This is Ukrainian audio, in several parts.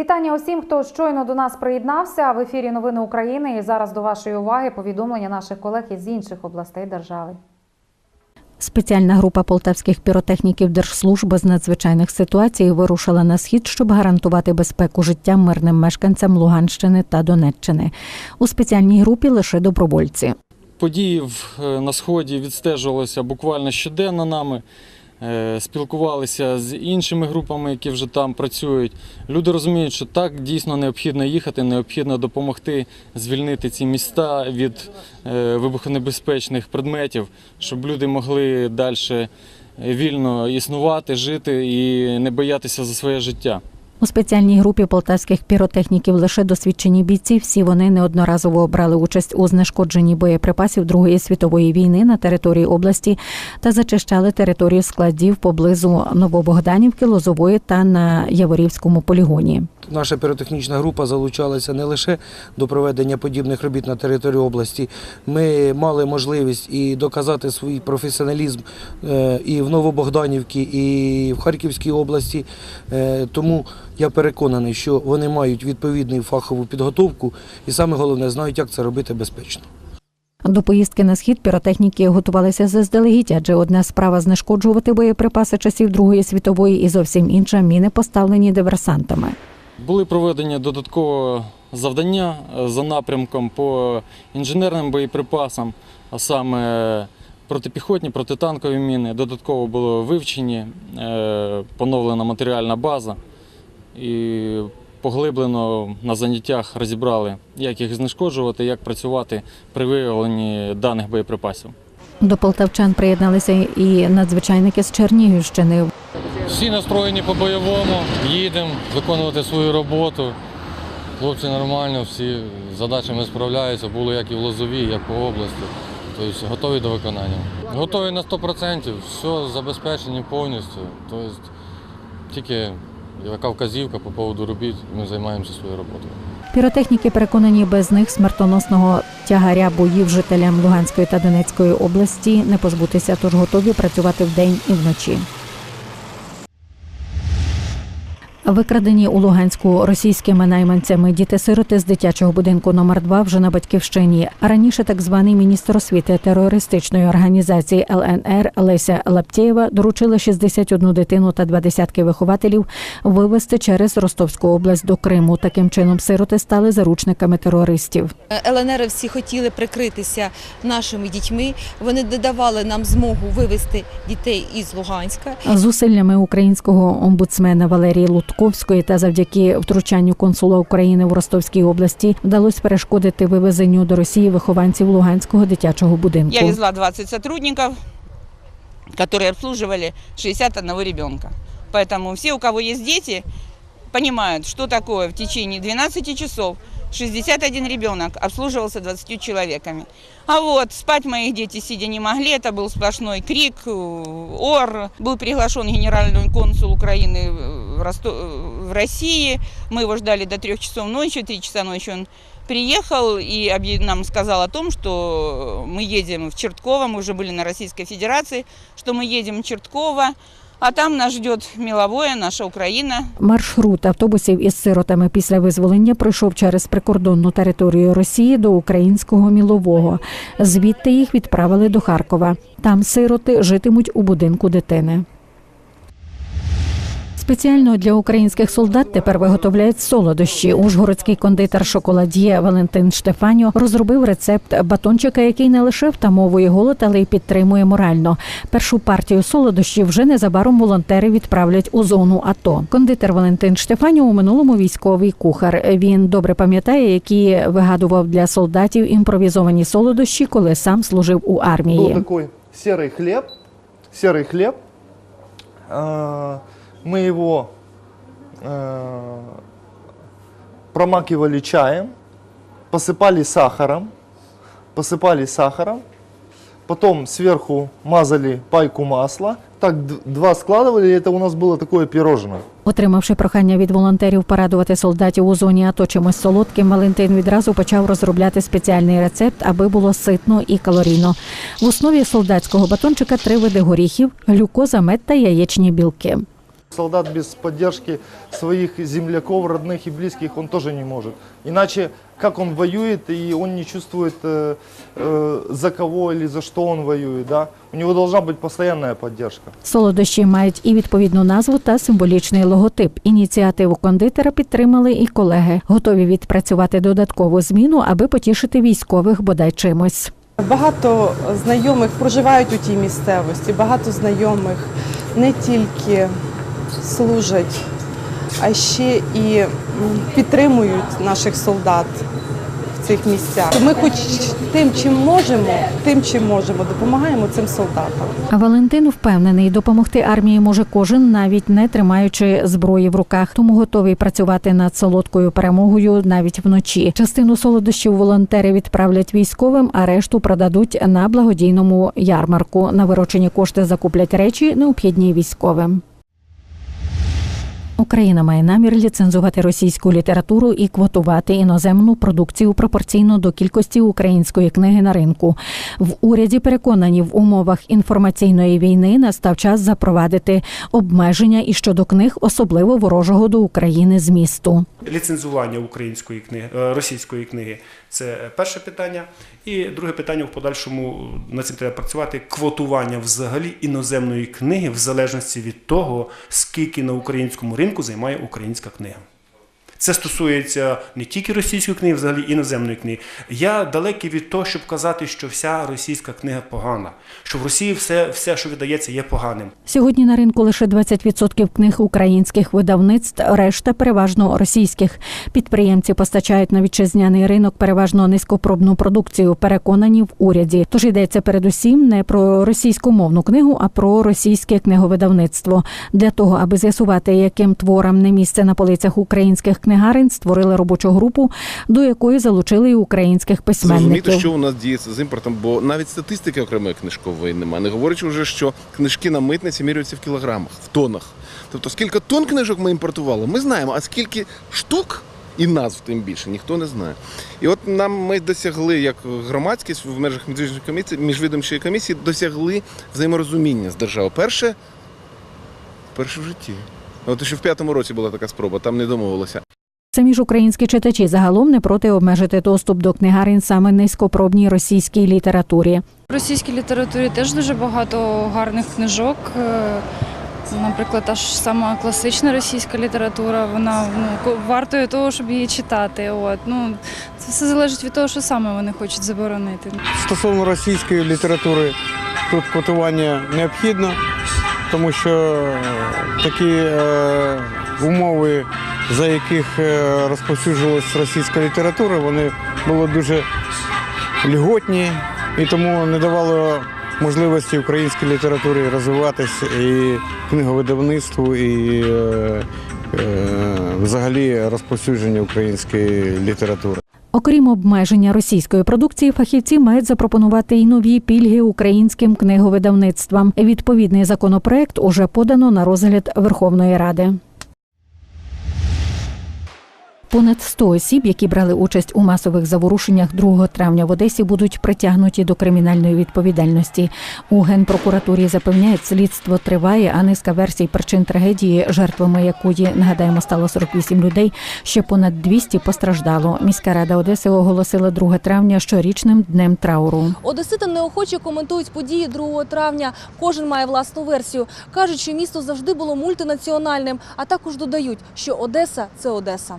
Вітання усім, хто щойно до нас приєднався. В ефірі Новини України. І зараз до вашої уваги повідомлення наших колег із інших областей держави. Спеціальна група полтавських піротехніків Держслужби з надзвичайних ситуацій вирушила на схід, щоб гарантувати безпеку життя мирним мешканцям Луганщини та Донеччини. У спеціальній групі лише добровольці. Події в- е, на сході відстежувалися буквально щоденно нами. Е, Спілкувалися з іншими групами, які вже там працюють. Люди розуміють, що так дійсно необхідно їхати, необхідно допомогти звільнити ці міста від е, вибухонебезпечних предметів, щоб люди могли далі вільно існувати, жити і не боятися за своє життя. У спеціальній групі полтавських піротехніків лише досвідчені бійці. Всі вони неодноразово брали участь у знешкодженні боєприпасів Другої світової війни на території області та зачищали територію складів поблизу Новобогданівки, Лозової та на Яворівському полігоні. Наша піротехнічна група залучалася не лише до проведення подібних робіт на території області. Ми мали можливість і доказати свій професіоналізм е, і в Новобогданівці, і в Харківській області. Е, Тому я переконаний, що вони мають відповідну фахову підготовку і саме головне знають, як це робити безпечно. До поїздки на схід піротехніки готувалися заздалегідь, адже одна справа знешкоджувати боєприпаси часів Другої світової і зовсім інша міни поставлені диверсантами. Були проведені додаткові завдання е, за напрямком по інженерним боєприпасам, а саме протипіхотні, протитанкові міни. Додатково було вивчені, е, поновлена матеріальна база і поглиблено на заняттях розібрали, як їх знешкоджувати, як працювати при виявленні даних боєприпасів. До полтавчан приєдналися і надзвичайники з Чернігівщини. Всі настроєні по бойовому, їдемо виконувати свою роботу. Хлопці нормально, всі з задачами справляються, було як і в Лозовій, як по області. Тобто готові до виконання. Готові на 100%, все забезпечені повністю. Тобто тільки яка вказівка по поводу робіт, ми займаємося своєю роботою. Піротехніки переконані, без них смертоносного тягаря боїв жителям Луганської та Донецької області не позбутися, тож готові працювати вдень і вночі. Викрадені у Луганську російськими найманцями діти-сироти з дитячого будинку номер 2 вже на батьківщині. Раніше так званий міністр освіти терористичної організації ЛНР Леся Лаптєєва доручила 61 дитину та два десятки вихователів вивезти через Ростовську область до Криму. Таким чином сироти стали заручниками терористів. ЛНР всі хотіли прикритися нашими дітьми. Вони не давали нам змогу вивезти дітей із Луганська. Зусиллями українського омбудсмена Валерії Лутковської та завдяки втручанню консула України в Ростовській області вдалося перешкодити вивезенню до Росії вихованців Луганського дитячого будинку. Я везла 20 сотрудников, которые обслуживали 61 ребенка. Поэтому все, у кого есть дети, понимают, что такое в течение 12 часов 61 ребенок обслуживался 20 человеками. А вот спать моих дети сидя не могли, это был сплошной крик, э, ор. Был приглашен генеральный консул Украины в, Росто- в России. Мы его ждали до 3 часов ночи, 3 часа ночи он приехал и объяв- нам сказал о том, что мы едем в Чертково, мы уже были на Российской Федерации, что мы едем в Чертково, а там нас ждет меловое, наша Украина. Маршрут автобусів із сиротами після визволення пройшов через прикордонну територію Росії до українського мілового. Звідти їх відправили до Харкова. Там сироти житимуть у будинку дитини. Спеціально для українських солдат тепер виготовляють солодощі. Ужгородський кондитер шоколад'є Валентин Штефаньо розробив рецепт батончика, який не лише втамовує голод, але й підтримує морально. Першу партію солодощів вже незабаром волонтери відправлять у зону АТО. Кондитер Валентин Штефаньо у минулому військовий кухар. Він добре пам'ятає, які вигадував для солдатів імпровізовані солодощі, коли сам служив у был армії. такой серый хлеб, серый хлеб. А, Мы его э, промакивали чаем, посыпали сахаром, посыпали сахаром, потом сверху мазали пайку масла. Так д- два складывали, и это у нас было такое пирожное. Отримавши прохання від волонтерів порадувати солдатів у зоні АТО чимось солодким, Валентин відразу почав розробляти спеціальний рецепт, аби було ситно і калорійно. В основі солдатського батончика три види горіхів, глюкоза, мед та яєчні білки. Солдат без поддержки своих земляков, родных и близких, он тоже не может. Иначе, как он воюет, и он не чувствует, э, э, за кого или за что он воюет, да? У него должна быть постоянная поддержка. Солодощі мають і відповідну назву та символічний логотип. Ініціативу кондитера підтримали і колеги, готові відпрацювати додаткову зміну, аби потішити військових бодай чимось. Багато знайомих проживають у тій місцевості, багато знайомих не тільки служать, а ще і підтримують наших солдат в цих місцях. Ми хоч тим, чим можемо, тим, чим можемо, допомагаємо цим солдатам. Валентин впевнений, допомогти армії може кожен, навіть не тримаючи зброї в руках, тому готовий працювати над солодкою перемогою навіть вночі. Частину солодощів волонтери відправлять військовим, а решту продадуть на благодійному ярмарку. На виручені кошти закуплять речі, необхідні військовим. Україна має намір ліцензувати російську літературу і квотувати іноземну продукцію пропорційно до кількості української книги на ринку. В уряді переконані в умовах інформаційної війни настав час запровадити обмеження і щодо книг, особливо ворожого до України змісту. ліцензування української книги, е, російської книги це перше питання. І друге питання в подальшому над цим треба працювати квотування взагалі іноземної книги в залежності від того, скільки на українському ринку займає українська книга. Це стосується не тільки російської книги, взагалі іноземної книги. Я далекий від того, щоб казати, що вся російська книга погана, що в Росії все, все що видається, є поганим. Сьогодні на ринку лише 20% книг українських видавництв, решта переважно російських. Підприємці постачають на вітчизняний ринок переважно низькопробну продукцію. Переконані в уряді. Тож йдеться передусім не про російськомовну книгу, а про російське книговидавництво. Для того, аби з'ясувати, яким творам не місце на полицях українських книгарень, створили робочу групу, до якої залучили і українських Зрозуміти, що у нас діється з імпортом, бо навіть статистики окремої книжкової немає. Не говорячи вже, що книжки на митниці міряються в кілограмах, в тонах. Тобто, скільки тонн книжок ми імпортували, ми знаємо, а скільки штук і назв тим більше ніхто не знає. І от нам ми досягли, як громадськість в межах міжвідомчої комісії, міжвідомчої комісії, досягли взаєморозуміння з державою. Перше, перше в житті. От ще в п'ятому році була така спроба, там не домовилося. Самі ж українські читачі загалом не проти обмежити доступ до книгарень саме низькопробній російській літературі. В російській літературі теж дуже багато гарних книжок. Е, Наприклад, та ж сама класична російська література, вона ну, вартує того, щоб її читати. От. Ну, це все залежить від того, що саме вони хочуть заборонити. Стосовно російської літератури, тут квотування необхідно, тому що такі е, умови, за яких е, розповсюджувалась російська література, вони були дуже льготні і тому не давало можливості українській літературі розвиватися і книговидавництву, і е, е, взагалі розповсюдження української літератури. Окрім обмеження російської продукції, фахівці мають запропонувати й нові пільги українським книговидавництвам. Відповідний законопроект уже подано на розгляд Верховної Ради. Понад 100 осіб, які брали участь у масових заворушеннях 2 травня в Одесі, будуть притягнуті до кримінальної відповідальності. У генпрокуратурі запевняють, слідство триває, а низка версій причин трагедії, жертвами якої нагадаємо стало 48 людей. Ще понад 200 постраждало. Міська рада Одеси оголосила 2 травня щорічним днем трауру. Одесити неохоче коментують події 2 травня. Кожен має власну версію. Кажуть, що місто завжди було мультинаціональним, а також додають, що Одеса це Одеса.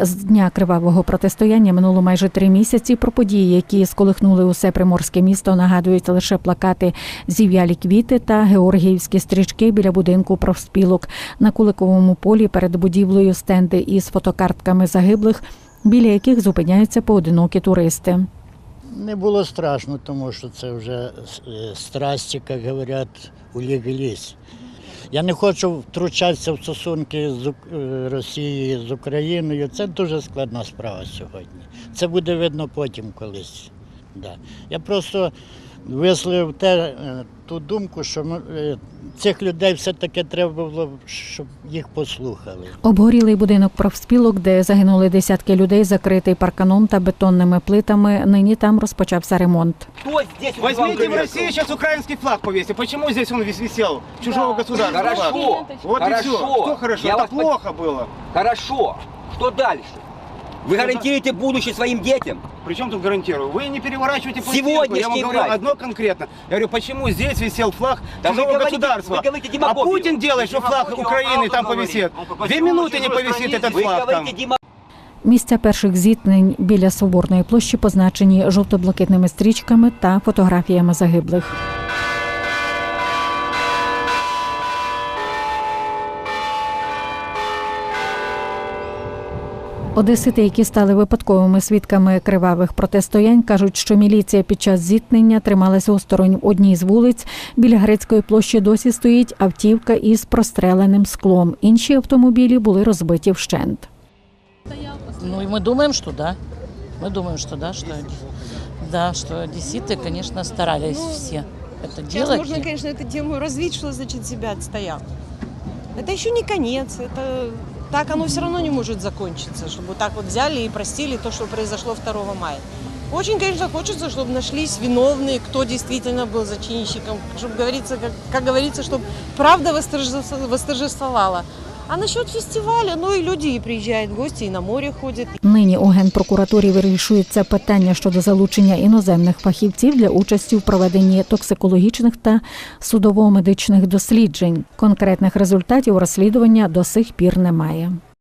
З дня кривавого протистояння минуло майже три місяці. Про події, які сколихнули усе приморське місто, нагадують лише плакати зів'ялі квіти та георгіївські стрічки біля будинку профспілок на Куликовому полі перед будівлею стенди із фотокартками загиблих, біля яких зупиняються поодинокі туристи. Не було страшно, тому що це вже е, страсті, як говорять, улеглись. Я не хочу втручатися в стосунки з е, Росії з Україною. Це дуже складна справа сьогодні. Це буде видно потім колись. Да. Я просто висловив те, е, ту думку, що ми, е, цих людей все-таки треба було, щоб їх послухали. Обгорілий будинок профспілок, де загинули десятки людей, закритий парканом та бетонними плитами. Нині там розпочався ремонт. Кто здесь Возьмите в? России сейчас украинский флаг повесьте. Почему здесь он вис- висел? Чужого государства. Хорошо, флаг. Вот и все. хорошо. Что хорошо? Я Это вас плохо было. Хорошо. Что дальше? Вы гарантируете будущее своим детям? Причем тут гарантирую? Вы не переворачивайте пластинку. Сегодняшний Я вам говорю власть. одно конкретно. Я говорю, почему здесь висел флаг Да вы чужого говорите- государства? вы говорите а демагогию. Путин делает, что флаг Демагогию, Украины а там он говорит. повисит. Он по- Две почему минуты не чужой повисит стране этот Вы флаг там. говорите демо- Місця перших зіткнень біля Соборної площі позначені жовто-блакитними стрічками та фотографіями загиблих. Одесити, які стали випадковими свідками кривавих протистоянь, кажуть, що міліція під час зіткнення трималася осторонь в одній з вулиць. Біля грецької площі досі стоїть автівка із простреленим склом. Інші автомобілі були розбиті вщент. Ну и мы думаем, что да. Мы думаем, что да, что да, что одесситы, конечно, старались все это Сейчас делать. можно, конечно, эту тему развить, что значит себя отстоял. Это еще не конец. Это так оно все равно не может закончиться, чтобы вот так вот взяли и простили то, что произошло 2 мая. Очень, конечно, хочется, чтобы нашлись виновные, кто действительно был зачинщиком, чтобы говорится, как, как говорится, чтобы правда восторжествовала. А насчет фестиваля, ну і люди і приїжджають гості, і на море ходять. Нині у генпрокуратурі вирішується питання щодо залучення іноземних фахівців для участі в проведенні токсикологічних та судово-медичних досліджень. Конкретних результатів розслідування до сих пір немає.